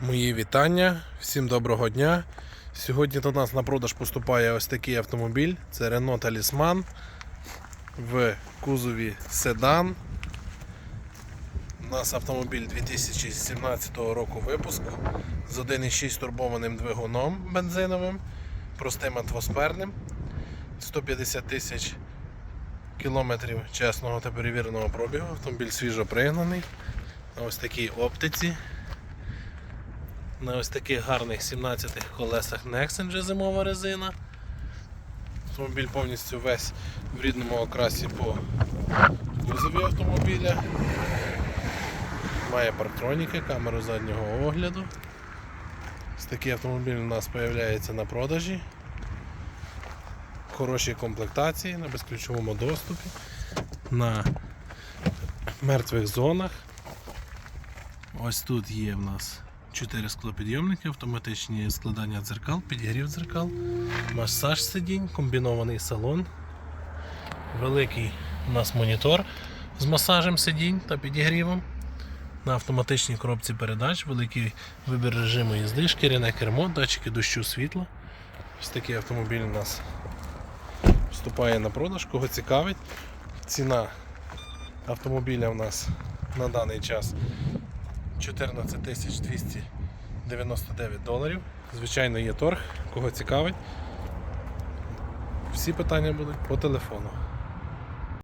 Мої вітання, всім доброго дня. Сьогодні до нас на продаж поступає ось такий автомобіль. Це Renault Talisman в кузові седан. У нас автомобіль 2017 року випуску з 1,6 турбованим двигуном бензиновим, простим атмосферним, 150 тисяч кілометрів чесного та перевіреного пробігу. Автомобіль свіжо пригнаний. На ось такій оптиці. На ось таких гарних 17 колесах Nexen зимова резина. Автомобіль повністю весь в рідному окрасі по кузові автомобіля. Має парктроніки, камеру заднього огляду. Ось такий автомобіль у нас з'являється на продажі. В хорошій комплектації, на безключовому доступі, на мертвих зонах. Ось тут є в нас 4 склопідйомники, автоматичні складання дзеркал, підігрів дзеркал, масаж сидінь, комбінований салон, великий у нас монітор з масажем сидінь та підігрівом. На автоматичній коробці передач, великий вибір режиму їзди, шкіряне кермо, датчики дощу світла. Ось такий автомобіль у нас вступає на продаж, кого цікавить. Ціна автомобіля у нас на даний час 14 299 доларів. Звичайно, є торг, кого цікавить. Всі питання будуть по телефону.